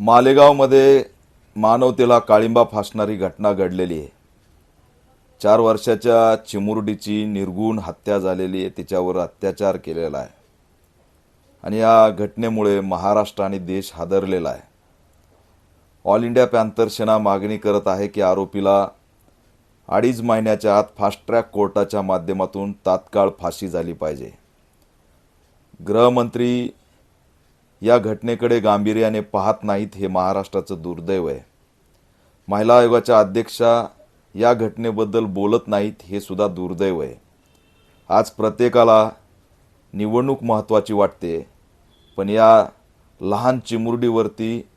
मालेगावमध्ये मानवतेला काळिंबा फासणारी घटना घडलेली आहे. चार वर्षाच्या चिमुरडीची निर्गुण हत्या झालेली आहे तिच्यावर अत्याचार केलेला आहे. आणि या घटनेमुळे महाराष्ट्र आणि देश हादरलेला आहे. ऑल इंडिया पॅन्थर सेना मागणी करत आहे की आरोपीला अडीच महिन्याच्या आत फास्ट ट्रॅक कोर्टाच्या माध्यमातून तात्काळ फाशी झाली पाहिजे. गृहमंत्री या घटनेकडे गांभीर्याने पाहत नाहीत हे महाराष्ट्राचं दुर्दैव आहे. महिला आयोगाच्या अध्यक्षा या घटनेबद्दल बोलत नाहीत हे सुद्धा दुर्दैव आहे. आज प्रत्येकाला निवडणूक महत्त्वाची वाटते पण या लहान चिमुरडीवरती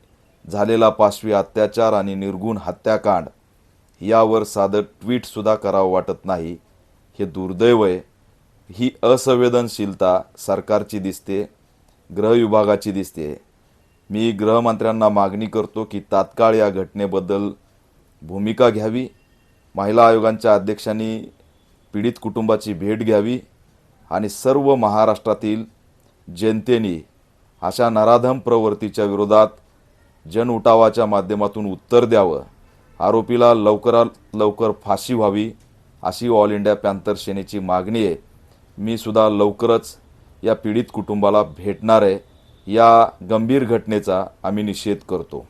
झालेला पाशवी अत्याचार आणि निर्गुण हत्याकांड यावर साधं ट्विटसुद्धा करावं वाटत नाही हे दुर्दैव आहे. ही असंवेदनशीलता सरकारची दिसते. गृहविभागाची दिसते. मी गृहमंत्र्यांना मागणी करतो की तात्काळ या घटनेबद्दल भूमिका घ्यावी. महिला आयोगांच्या अध्यक्षांनी पीडित कुटुंबाची भेट घ्यावी आणि सर्व महाराष्ट्रातील जनतेने अशा नराधम प्रवृत्तीच्या विरोधात जनउठावाच्या माध्यमातून उत्तर द्यावं. आरोपीला लवकरात लवकर फाशी व्हावी अशी ऑल इंडिया पॅन्थर सेनेची मागणी आहे. मी सुद्धा लवकरच या पीडित कुटुंबाला भेटणार आहे या गंभीर घटनेचा आम्ही निषेध करतो.